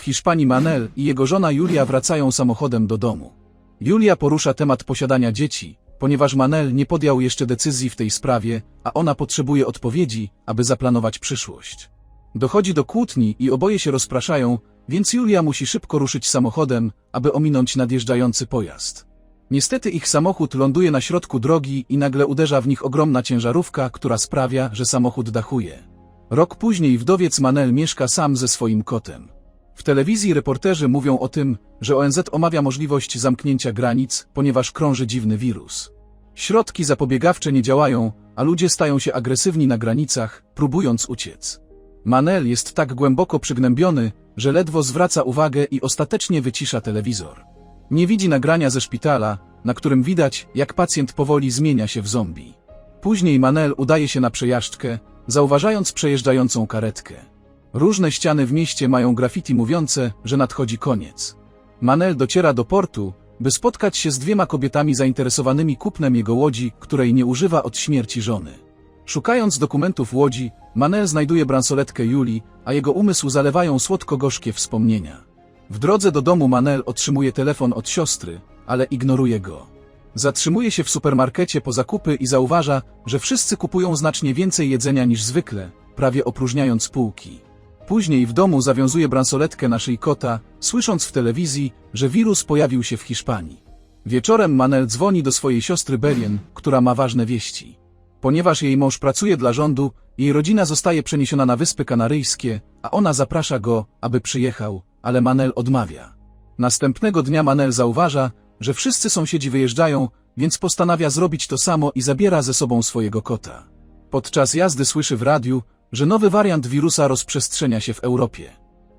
W Hiszpanii Manel i jego żona Julia wracają samochodem do domu. Julia porusza temat posiadania dzieci, ponieważ Manel nie podjął jeszcze decyzji w tej sprawie, a ona potrzebuje odpowiedzi, aby zaplanować przyszłość. Dochodzi do kłótni i oboje się rozpraszają, więc Julia musi szybko ruszyć samochodem, aby ominąć nadjeżdżający pojazd. Niestety ich samochód ląduje na środku drogi i nagle uderza w nich ogromna ciężarówka, która sprawia, że samochód dachuje. Rok później wdowiec Manel mieszka sam ze swoim kotem. W telewizji reporterzy mówią o tym, że ONZ omawia możliwość zamknięcia granic, ponieważ krąży dziwny wirus. Środki zapobiegawcze nie działają, a ludzie stają się agresywni na granicach, próbując uciec. Manel jest tak głęboko przygnębiony, że ledwo zwraca uwagę i ostatecznie wycisza telewizor. Nie widzi nagrania ze szpitala, na którym widać, jak pacjent powoli zmienia się w zombie. Później Manel udaje się na przejażdżkę, zauważając przejeżdżającą karetkę. Różne ściany w mieście mają graffiti mówiące, że nadchodzi koniec. Manel dociera do portu, by spotkać się z dwiema kobietami zainteresowanymi kupnem jego łodzi, której nie używa od śmierci żony. Szukając dokumentów łodzi, Manel znajduje bransoletkę Julii, a jego umysł zalewają słodko-gorzkie wspomnienia. W drodze do domu Manel otrzymuje telefon od siostry, ale ignoruje go. Zatrzymuje się w supermarkecie po zakupy i zauważa, że wszyscy kupują znacznie więcej jedzenia niż zwykle, prawie opróżniając półki. Później w domu zawiązuje bransoletkę na szyi kota, słysząc w telewizji, że wirus pojawił się w Hiszpanii. Wieczorem Manel dzwoni do swojej siostry Berien, która ma ważne wieści. Ponieważ jej mąż pracuje dla rządu, jej rodzina zostaje przeniesiona na Wyspy Kanaryjskie, a ona zaprasza go, aby przyjechał, ale Manel odmawia. Następnego dnia Manel zauważa, że wszyscy sąsiedzi wyjeżdżają, więc postanawia zrobić to samo i zabiera ze sobą swojego kota. Podczas jazdy słyszy w radiu, że nowy wariant wirusa rozprzestrzenia się w Europie.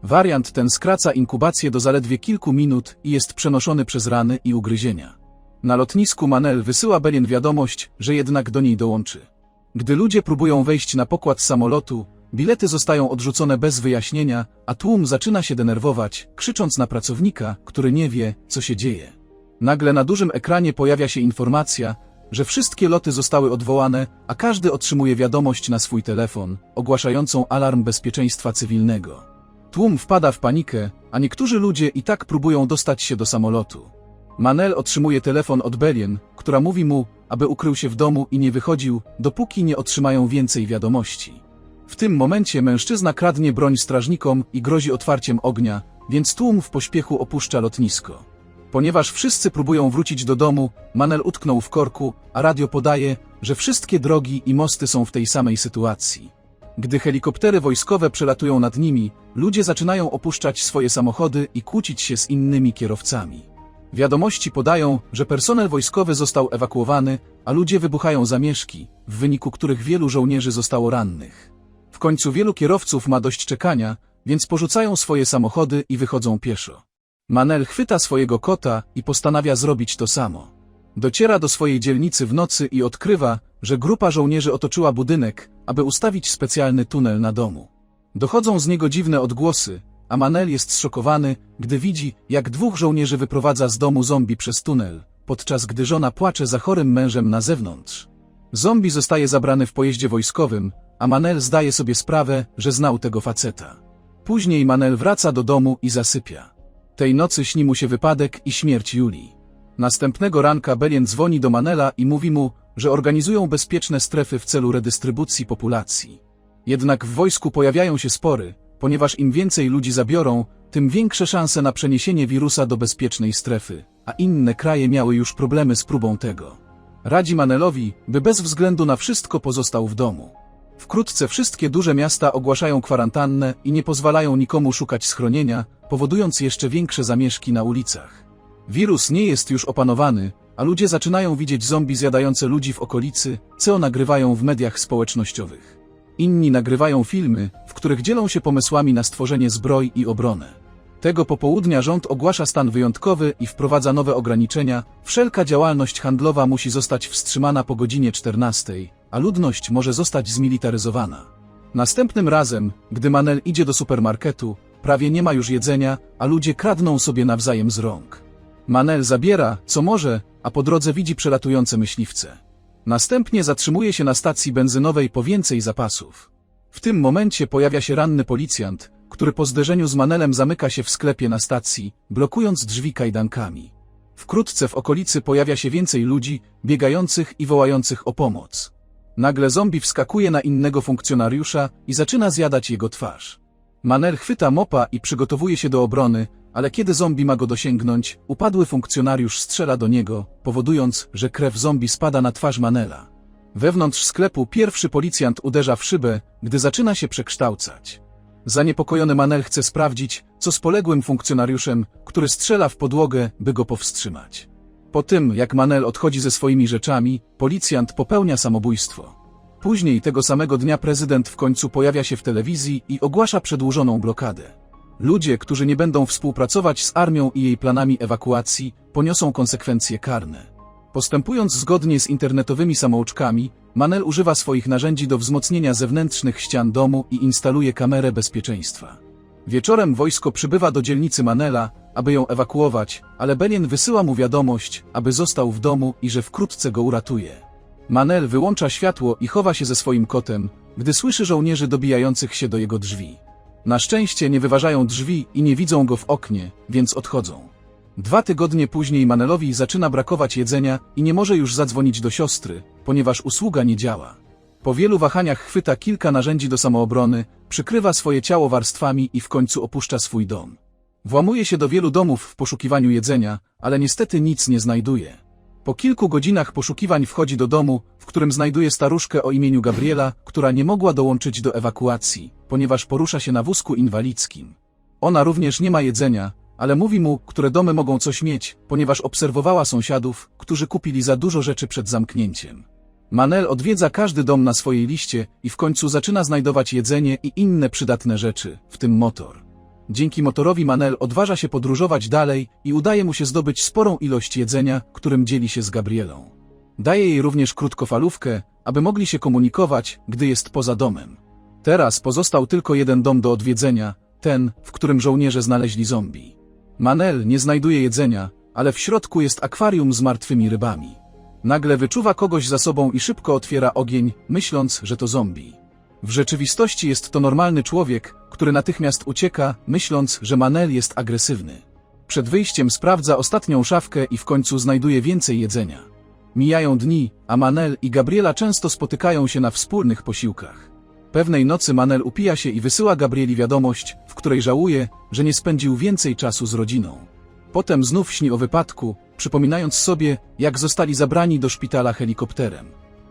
Wariant ten skraca inkubację do zaledwie kilku minut i jest przenoszony przez rany i ugryzienia. Na lotnisku Manel wysyła Belien wiadomość, że jednak do niej dołączy. Gdy ludzie próbują wejść na pokład samolotu, bilety zostają odrzucone bez wyjaśnienia, a tłum zaczyna się denerwować, krzycząc na pracownika, który nie wie, co się dzieje. Nagle na dużym ekranie pojawia się informacja, że wszystkie loty zostały odwołane, a każdy otrzymuje wiadomość na swój telefon, ogłaszającą alarm bezpieczeństwa cywilnego. Tłum wpada w panikę, a niektórzy ludzie i tak próbują dostać się do samolotu. Manel otrzymuje telefon od Belien, która mówi mu, aby ukrył się w domu i nie wychodził, dopóki nie otrzymają więcej wiadomości. W tym momencie mężczyzna kradnie broń strażnikom i grozi otwarciem ognia, więc tłum w pośpiechu opuszcza lotnisko. Ponieważ wszyscy próbują wrócić do domu, Manel utknął w korku, a radio podaje, że wszystkie drogi i mosty są w tej samej sytuacji. Gdy helikoptery wojskowe przelatują nad nimi, ludzie zaczynają opuszczać swoje samochody i kłócić się z innymi kierowcami. Wiadomości podają, że personel wojskowy został ewakuowany, a ludzie wybuchają zamieszki, w wyniku których wielu żołnierzy zostało rannych. W końcu wielu kierowców ma dość czekania, więc porzucają swoje samochody i wychodzą pieszo. Manel chwyta swojego kota i postanawia zrobić to samo. Dociera do swojej dzielnicy w nocy i odkrywa, że grupa żołnierzy otoczyła budynek, aby ustawić specjalny tunel na domu. Dochodzą z niego dziwne odgłosy, a Manel jest zszokowany, gdy widzi, jak dwóch żołnierzy wyprowadza z domu zombie przez tunel, podczas gdy żona płacze za chorym mężem na zewnątrz. Zombie zostaje zabrany w pojeździe wojskowym, a Manel zdaje sobie sprawę, że znał tego faceta. Później Manel wraca do domu i zasypia. Tej nocy śni mu się wypadek i śmierć Julii. Następnego ranka Belien dzwoni do Manela i mówi mu, że organizują bezpieczne strefy w celu redystrybucji populacji. Jednak w wojsku pojawiają się spory, ponieważ im więcej ludzi zabiorą, tym większe szanse na przeniesienie wirusa do bezpiecznej strefy, a inne kraje miały już problemy z próbą tego. Radzi Manelowi, by bez względu na wszystko pozostał w domu. Wkrótce wszystkie duże miasta ogłaszają kwarantannę i nie pozwalają nikomu szukać schronienia, powodując jeszcze większe zamieszki na ulicach. Wirus nie jest już opanowany, a ludzie zaczynają widzieć zombie zjadające ludzi w okolicy, co nagrywają w mediach społecznościowych. Inni nagrywają filmy, w których dzielą się pomysłami na stworzenie zbroi i obronę. Tego popołudnia rząd ogłasza stan wyjątkowy i wprowadza nowe ograniczenia. Wszelka działalność handlowa musi zostać wstrzymana po godzinie 14, a ludność może zostać zmilitaryzowana. Następnym razem, gdy Manel idzie do supermarketu, prawie nie ma już jedzenia, a ludzie kradną sobie nawzajem z rąk. Manel zabiera, co może, a po drodze widzi przelatujące myśliwce. Następnie zatrzymuje się na stacji benzynowej po więcej zapasów. W tym momencie pojawia się ranny policjant, który po zderzeniu z Manelem zamyka się w sklepie na stacji, blokując drzwi kajdankami. Wkrótce w okolicy pojawia się więcej ludzi, biegających i wołających o pomoc. Nagle zombie wskakuje na innego funkcjonariusza i zaczyna zjadać jego twarz. Manel chwyta mopa i przygotowuje się do obrony, ale kiedy zombie ma go dosięgnąć, upadły funkcjonariusz strzela do niego, powodując, że krew zombie spada na twarz Manela. Wewnątrz sklepu pierwszy policjant uderza w szybę, gdy zaczyna się przekształcać. Zaniepokojony Manel chce sprawdzić, co z poległym funkcjonariuszem, który strzela w podłogę, by go powstrzymać. Po tym, jak Manel odchodzi ze swoimi rzeczami, policjant popełnia samobójstwo. Później tego samego dnia prezydent w końcu pojawia się w telewizji i ogłasza przedłużoną blokadę. Ludzie, którzy nie będą współpracować z armią i jej planami ewakuacji, poniosą konsekwencje karne. Postępując zgodnie z internetowymi samouczkami, Manel używa swoich narzędzi do wzmocnienia zewnętrznych ścian domu i instaluje kamerę bezpieczeństwa. Wieczorem wojsko przybywa do dzielnicy Manela, aby ją ewakuować, ale Belien wysyła mu wiadomość, aby został w domu i że wkrótce go uratuje. Manel wyłącza światło i chowa się ze swoim kotem, gdy słyszy żołnierzy dobijających się do jego drzwi. Na szczęście nie wyważają drzwi i nie widzą go w oknie, więc odchodzą. Dwa tygodnie później Manelowi zaczyna brakować jedzenia i nie może już zadzwonić do siostry, ponieważ usługa nie działa. Po wielu wahaniach chwyta kilka narzędzi do samoobrony, przykrywa swoje ciało warstwami i w końcu opuszcza swój dom. Włamuje się do wielu domów w poszukiwaniu jedzenia, ale niestety nic nie znajduje. Po kilku godzinach poszukiwań wchodzi do domu, w którym znajduje staruszkę o imieniu Gabriela, która nie mogła dołączyć do ewakuacji, ponieważ porusza się na wózku inwalidzkim. Ona również nie ma jedzenia, ale mówi mu, które domy mogą coś mieć, ponieważ obserwowała sąsiadów, którzy kupili za dużo rzeczy przed zamknięciem. Manel odwiedza każdy dom na swojej liście i w końcu zaczyna znajdować jedzenie i inne przydatne rzeczy, w tym motor. Dzięki motorowi Manel odważa się podróżować dalej i udaje mu się zdobyć sporą ilość jedzenia, którym dzieli się z Gabrielą. Daje jej również krótkofalówkę, aby mogli się komunikować, gdy jest poza domem. Teraz pozostał tylko jeden dom do odwiedzenia, ten, w którym żołnierze znaleźli zombie. Manel nie znajduje jedzenia, ale w środku jest akwarium z martwymi rybami. Nagle wyczuwa kogoś za sobą i szybko otwiera ogień, myśląc, że to zombie. W rzeczywistości jest to normalny człowiek, który natychmiast ucieka, myśląc, że Manel jest agresywny. Przed wyjściem sprawdza ostatnią szafkę i w końcu znajduje więcej jedzenia. Mijają dni, a Manel i Gabriela często spotykają się na wspólnych posiłkach. Pewnej nocy Manel upija się i wysyła Gabrieli wiadomość, w której żałuje, że nie spędził więcej czasu z rodziną. Potem znów śni o wypadku, przypominając sobie, jak zostali zabrani do szpitala helikopterem.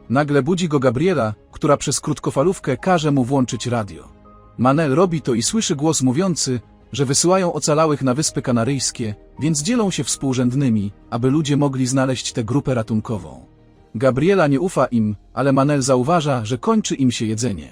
Nagle budzi go Gabriela, która przez krótkofalówkę każe mu włączyć radio. Manel robi to i słyszy głos mówiący, że wysyłają ocalałych na Wyspy Kanaryjskie, więc dzielą się współrzędnymi, aby ludzie mogli znaleźć tę grupę ratunkową. Gabriela nie ufa im, ale Manel zauważa, że kończy im się jedzenie.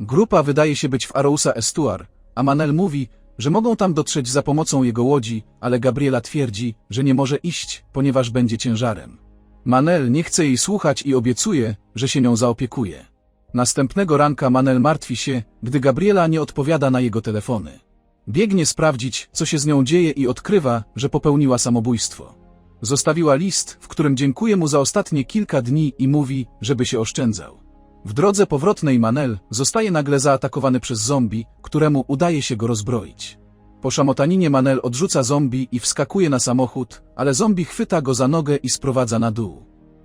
Grupa wydaje się być w Arousa Estuar, a Manel mówi, że mogą tam dotrzeć za pomocą jego łodzi, ale Gabriela twierdzi, że nie może iść, ponieważ będzie ciężarem. Manel nie chce jej słuchać i obiecuje, że się nią zaopiekuje. Następnego ranka Manel martwi się, gdy Gabriela nie odpowiada na jego telefony. Biegnie sprawdzić, co się z nią dzieje i odkrywa, że popełniła samobójstwo. Zostawiła list, w którym dziękuje mu za ostatnie kilka dni i mówi, żeby się oszczędzał. W drodze powrotnej Manel zostaje nagle zaatakowany przez zombie, któremu udaje się go rozbroić. Po szamotaninie Manel odrzuca zombie i wskakuje na samochód, ale zombie chwyta go za nogę i sprowadza na dół.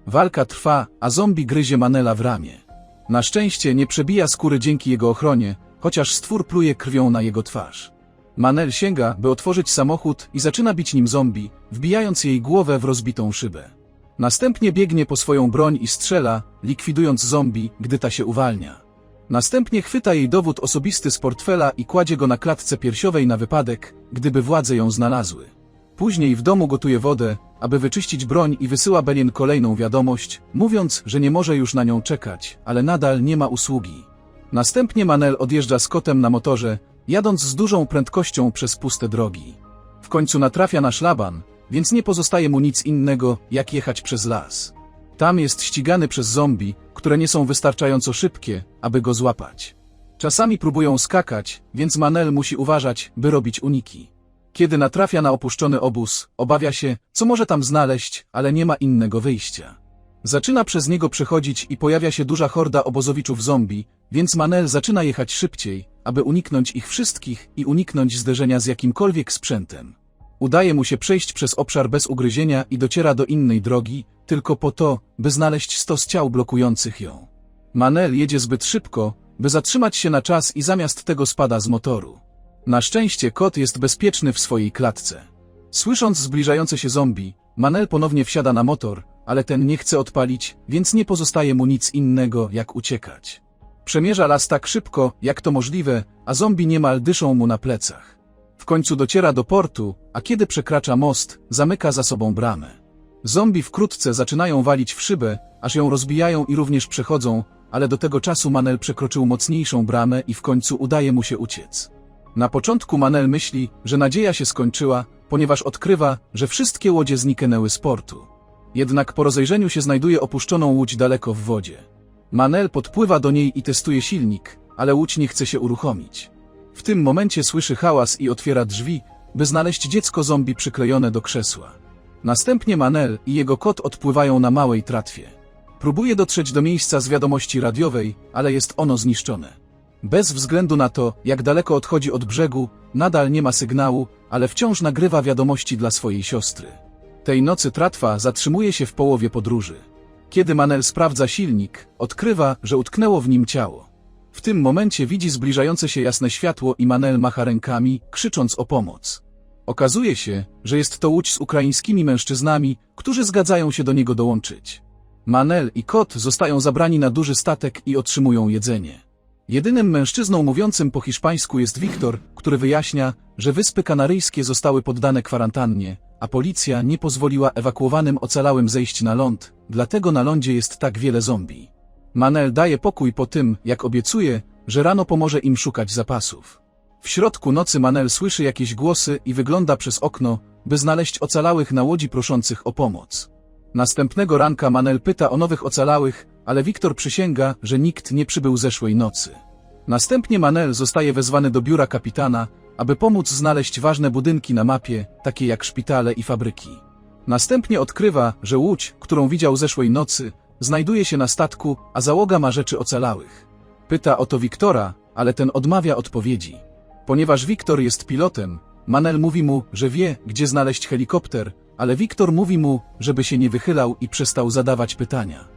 Walka trwa, a zombie gryzie Manela w ramię. Na szczęście nie przebija skóry dzięki jego ochronie, chociaż stwór pluje krwią na jego twarz. Manel sięga, by otworzyć samochód i zaczyna bić nim zombie, wbijając jej głowę w rozbitą szybę. Następnie biegnie po swoją broń i strzela, likwidując zombie, gdy ta się uwalnia. Następnie chwyta jej dowód osobisty z portfela i kładzie go na klatce piersiowej na wypadek, gdyby władze ją znalazły. Później w domu gotuje wodę, aby wyczyścić broń i wysyła Belien kolejną wiadomość, mówiąc, że nie może już na nią czekać, ale nadal nie ma usługi. Następnie Manel odjeżdża z kotem na motorze, jadąc z dużą prędkością przez puste drogi. W końcu natrafia na szlaban, więc nie pozostaje mu nic innego, jak jechać przez las. Tam jest ścigany przez zombie, które nie są wystarczająco szybkie, aby go złapać. Czasami próbują skakać, więc Manel musi uważać, by robić uniki. Kiedy natrafia na opuszczony obóz, obawia się, co może tam znaleźć, ale nie ma innego wyjścia. Zaczyna przez niego przechodzić i pojawia się duża horda obozowiczów zombie, więc Manel zaczyna jechać szybciej, aby uniknąć ich wszystkich i uniknąć zderzenia z jakimkolwiek sprzętem. Udaje mu się przejść przez obszar bez ugryzienia i dociera do innej drogi, tylko po to, by znaleźć stos ciał blokujących ją. Manel jedzie zbyt szybko, by zatrzymać się na czas i zamiast tego spada z motoru. Na szczęście kot jest bezpieczny w swojej klatce. Słysząc zbliżające się zombie, Manel ponownie wsiada na motor, ale ten nie chce odpalić, więc nie pozostaje mu nic innego, jak uciekać. Przemierza las tak szybko, jak to możliwe, a zombie niemal dyszą mu na plecach. W końcu dociera do portu, a kiedy przekracza most, zamyka za sobą bramę. Zombie wkrótce zaczynają walić w szybę, aż ją rozbijają i również przechodzą, ale do tego czasu Manel przekroczył mocniejszą bramę i w końcu udaje mu się uciec. Na początku Manel myśli, że nadzieja się skończyła, ponieważ odkrywa, że wszystkie łodzie zniknęły z portu. Jednak po rozejrzeniu się znajduje opuszczoną łódź daleko w wodzie. Manel podpływa do niej i testuje silnik, ale łódź nie chce się uruchomić. W tym momencie słyszy hałas i otwiera drzwi, by znaleźć dziecko zombie przyklejone do krzesła. Następnie Manel i jego kot odpływają na małej tratwie. Próbuje dotrzeć do miejsca z wiadomości radiowej, ale jest ono zniszczone. Bez względu na to, jak daleko odchodzi od brzegu, nadal nie ma sygnału, ale wciąż nagrywa wiadomości dla swojej siostry. Tej nocy tratwa zatrzymuje się w połowie podróży. Kiedy Manel sprawdza silnik, odkrywa, że utknęło w nim ciało. W tym momencie widzi zbliżające się jasne światło i Manel macha rękami, krzycząc o pomoc. Okazuje się, że jest to łódź z ukraińskimi mężczyznami, którzy zgadzają się do niego dołączyć. Manel i kot zostają zabrani na duży statek i otrzymują jedzenie. Jedynym mężczyzną mówiącym po hiszpańsku jest Wiktor, który wyjaśnia, że Wyspy Kanaryjskie zostały poddane kwarantannie, a policja nie pozwoliła ewakuowanym ocalałym zejść na ląd, dlatego na lądzie jest tak wiele zombie. Manel daje pokój po tym, jak obiecuje, że rano pomoże im szukać zapasów. W środku nocy Manel słyszy jakieś głosy i wygląda przez okno, by znaleźć ocalałych na łodzi proszących o pomoc. Następnego ranka Manel pyta o nowych ocalałych, ale Wiktor przysięga, że nikt nie przybył zeszłej nocy. Następnie Manel zostaje wezwany do biura kapitana, aby pomóc znaleźć ważne budynki na mapie, takie jak szpitale i fabryki. Następnie odkrywa, że łódź, którą widział zeszłej nocy, znajduje się na statku, a załoga ma rzeczy ocalałych. Pyta o to Wiktora, ale ten odmawia odpowiedzi. Ponieważ Wiktor jest pilotem, Manel mówi mu, że wie, gdzie znaleźć helikopter, ale Wiktor mówi mu, żeby się nie wychylał i przestał zadawać pytania.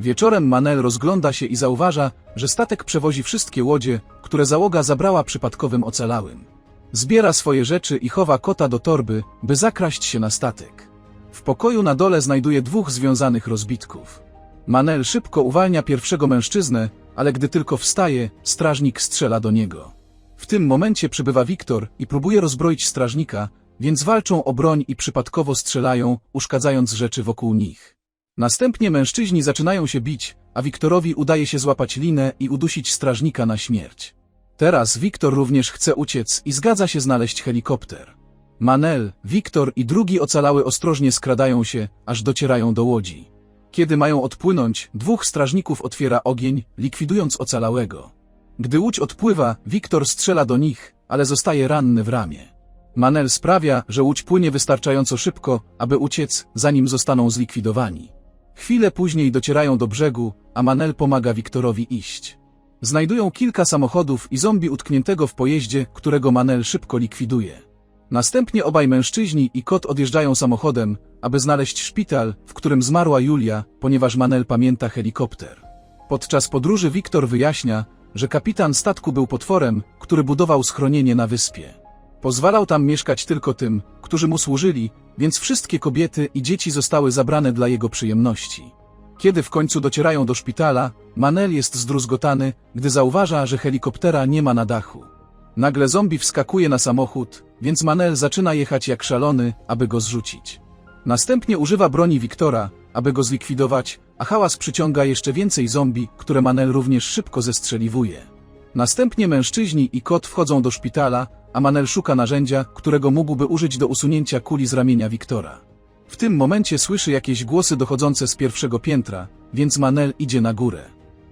Wieczorem Manel rozgląda się i zauważa, że statek przewozi wszystkie łodzie, które załoga zabrała przypadkowym ocalałym. Zbiera swoje rzeczy i chowa kota do torby, by zakraść się na statek. W pokoju na dole znajduje dwóch związanych rozbitków. Manel szybko uwalnia pierwszego mężczyznę, ale gdy tylko wstaje, strażnik strzela do niego. W tym momencie przybywa Wiktor i próbuje rozbroić strażnika, więc walczą o broń i przypadkowo strzelają, uszkadzając rzeczy wokół nich. Następnie mężczyźni zaczynają się bić, a Wiktorowi udaje się złapać linę i udusić strażnika na śmierć. Teraz Wiktor również chce uciec i zgadza się znaleźć helikopter. Manel, Wiktor i drugi ocalały ostrożnie skradają się, aż docierają do łodzi. Kiedy mają odpłynąć, dwóch strażników otwiera ogień, likwidując ocalałego. Gdy łódź odpływa, Wiktor strzela do nich, ale zostaje ranny w ramię. Manel sprawia, że łódź płynie wystarczająco szybko, aby uciec, zanim zostaną zlikwidowani. Chwilę później docierają do brzegu, a Manel pomaga Wiktorowi iść. Znajdują kilka samochodów i zombie utkniętego w pojeździe, którego Manel szybko likwiduje. Następnie obaj mężczyźni i kot odjeżdżają samochodem, aby znaleźć szpital, w którym zmarła Julia, ponieważ Manel pamięta helikopter. Podczas podróży Wiktor wyjaśnia, że kapitan statku był potworem, który budował schronienie na wyspie. Pozwalał tam mieszkać tylko tym, którzy mu służyli, więc wszystkie kobiety i dzieci zostały zabrane dla jego przyjemności. Kiedy w końcu docierają do szpitala, Manel jest zdruzgotany, gdy zauważa, że helikoptera nie ma na dachu. Nagle zombie wskakuje na samochód, więc Manel zaczyna jechać jak szalony, aby go zrzucić. Następnie używa broni Wiktora, aby go zlikwidować, a hałas przyciąga jeszcze więcej zombie, które Manel również szybko zestrzeliwuje. Następnie mężczyźni i kot wchodzą do szpitala, a Manel szuka narzędzia, którego mógłby użyć do usunięcia kuli z ramienia Wiktora. W tym momencie słyszy jakieś głosy dochodzące z pierwszego piętra, więc Manel idzie na górę.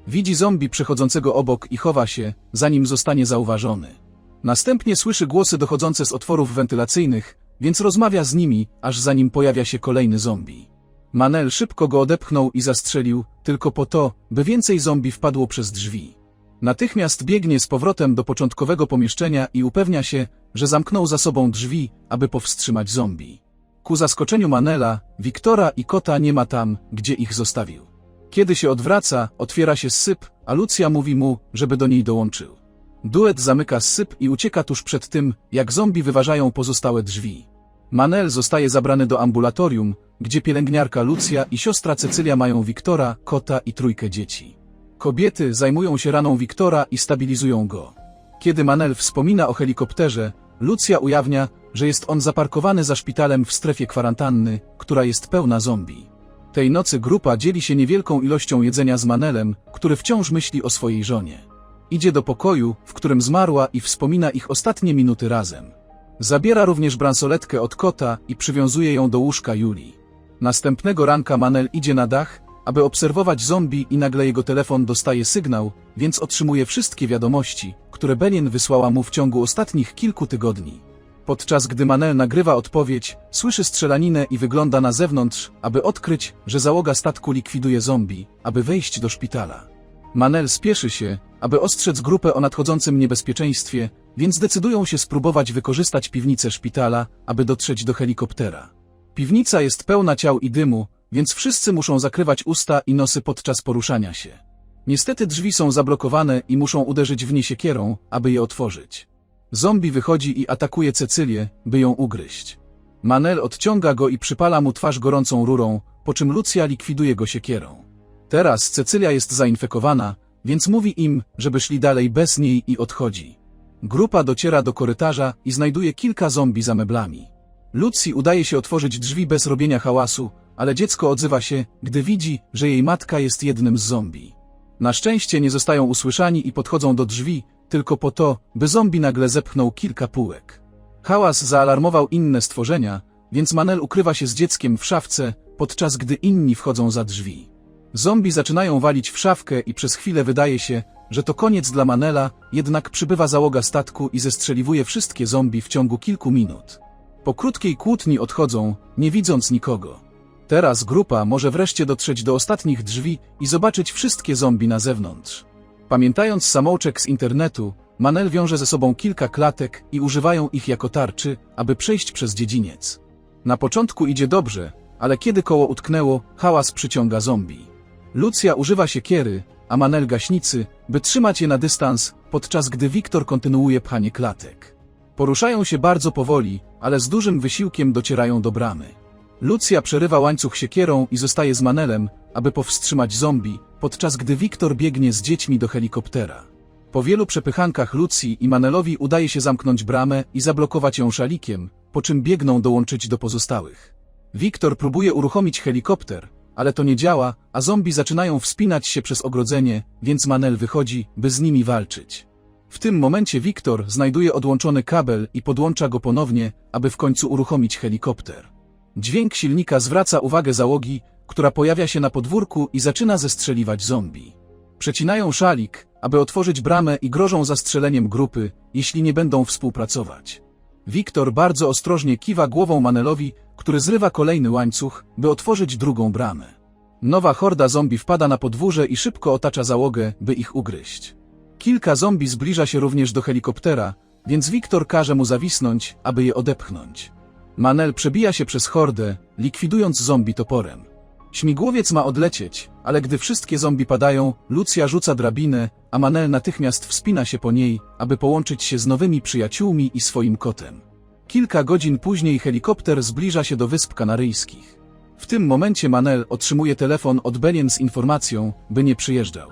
Widzi zombie przechodzącego obok i chowa się, zanim zostanie zauważony. Następnie słyszy głosy dochodzące z otworów wentylacyjnych, więc rozmawia z nimi, aż zanim pojawia się kolejny zombie. Manel szybko go odepchnął i zastrzelił, tylko po to, by więcej zombie wpadło przez drzwi. Natychmiast biegnie z powrotem do początkowego pomieszczenia i upewnia się, że zamknął za sobą drzwi, aby powstrzymać zombie. Ku zaskoczeniu Manela, Wiktora i kota nie ma tam, gdzie ich zostawił. Kiedy się odwraca, otwiera się syp, a Lucja mówi mu, żeby do niej dołączył. Duet zamyka syp i ucieka tuż przed tym, jak zombie wyważają pozostałe drzwi. Manel zostaje zabrany do ambulatorium, gdzie pielęgniarka Lucja i siostra Cecylia mają Wiktora, kota i trójkę dzieci. Kobiety zajmują się raną Wiktora i stabilizują go. Kiedy Manel wspomina o helikopterze, Lucja ujawnia, że jest on zaparkowany za szpitalem w strefie kwarantanny, która jest pełna zombie. Tej nocy grupa dzieli się niewielką ilością jedzenia z Manelem, który wciąż myśli o swojej żonie. Idzie do pokoju, w którym zmarła i wspomina ich ostatnie minuty razem. Zabiera również bransoletkę od kota i przywiązuje ją do łóżka Julii. Następnego ranka Manel idzie na dach, aby obserwować zombie i nagle jego telefon dostaje sygnał, więc otrzymuje wszystkie wiadomości, które Belien wysłała mu w ciągu ostatnich kilku tygodni. Podczas gdy Manel nagrywa odpowiedź, słyszy strzelaninę i wygląda na zewnątrz, aby odkryć, że załoga statku likwiduje zombie, aby wejść do szpitala. Manel spieszy się, aby ostrzec grupę o nadchodzącym niebezpieczeństwie, więc decydują się spróbować wykorzystać piwnicę szpitala, aby dotrzeć do helikoptera. Piwnica jest pełna ciał i dymu, więc wszyscy muszą zakrywać usta i nosy podczas poruszania się. Niestety drzwi są zablokowane i muszą uderzyć w nie siekierą, aby je otworzyć. Zombie wychodzi i atakuje Cecylię, by ją ugryźć. Manel odciąga go i przypala mu twarz gorącą rurą, po czym Lucja likwiduje go siekierą. Teraz Cecylia jest zainfekowana, więc mówi im, żeby szli dalej bez niej i odchodzi. Grupa dociera do korytarza i znajduje kilka zombie za meblami. Lucji udaje się otworzyć drzwi bez robienia hałasu, ale dziecko odzywa się, gdy widzi, że jej matka jest jednym z zombie. Na szczęście nie zostają usłyszani i podchodzą do drzwi, tylko po to, by zombie nagle zepchnął kilka półek. Hałas zaalarmował inne stworzenia, więc Manel ukrywa się z dzieckiem w szafce, podczas gdy inni wchodzą za drzwi. Zombie zaczynają walić w szafkę i przez chwilę wydaje się, że to koniec dla Manela, jednak przybywa załoga statku i zestrzeliwuje wszystkie zombie w ciągu kilku minut. Po krótkiej kłótni odchodzą, nie widząc nikogo. Teraz grupa może wreszcie dotrzeć do ostatnich drzwi i zobaczyć wszystkie zombie na zewnątrz. Pamiętając samouczek z internetu, Manel wiąże ze sobą kilka klatek i używają ich jako tarczy, aby przejść przez dziedziniec. Na początku idzie dobrze, ale kiedy koło utknęło, hałas przyciąga zombie. Lucja używa siekiery, a Manel gaśnicy, by trzymać je na dystans, podczas gdy Wiktor kontynuuje pchanie klatek. Poruszają się bardzo powoli, ale z dużym wysiłkiem docierają do bramy. Lucja przerywa łańcuch siekierą i zostaje z Manelem, aby powstrzymać zombie, podczas gdy Wiktor biegnie z dziećmi do helikoptera. Po wielu przepychankach Lucji i Manelowi udaje się zamknąć bramę i zablokować ją szalikiem, po czym biegną dołączyć do pozostałych. Wiktor próbuje uruchomić helikopter, ale to nie działa, a zombie zaczynają wspinać się przez ogrodzenie, więc Manel wychodzi, by z nimi walczyć. W tym momencie Wiktor znajduje odłączony kabel i podłącza go ponownie, aby w końcu uruchomić helikopter. Dźwięk silnika zwraca uwagę załogi, która pojawia się na podwórku i zaczyna zestrzeliwać zombie. Przecinają szalik, aby otworzyć bramę i grożą zastrzeleniem grupy, jeśli nie będą współpracować. Wiktor bardzo ostrożnie kiwa głową Manelowi, który zrywa kolejny łańcuch, by otworzyć drugą bramę. Nowa horda zombie wpada na podwórze i szybko otacza załogę, by ich ugryźć. Kilka zombie zbliża się również do helikoptera, więc Wiktor każe mu zawisnąć, aby je odepchnąć. Manel przebija się przez hordę, likwidując zombie toporem. Śmigłowiec ma odlecieć, ale gdy wszystkie zombie padają, Lucja rzuca drabinę, a Manel natychmiast wspina się po niej, aby połączyć się z nowymi przyjaciółmi i swoim kotem. Kilka godzin później helikopter zbliża się do Wysp Kanaryjskich. W tym momencie Manel otrzymuje telefon od Belien z informacją, by nie przyjeżdżał.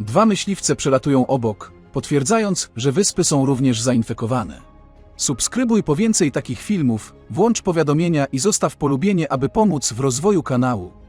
Dwa myśliwce przelatują obok, potwierdzając, że wyspy są również zainfekowane. Subskrybuj po więcej takich filmów, włącz powiadomienia i zostaw polubienie, aby pomóc w rozwoju kanału.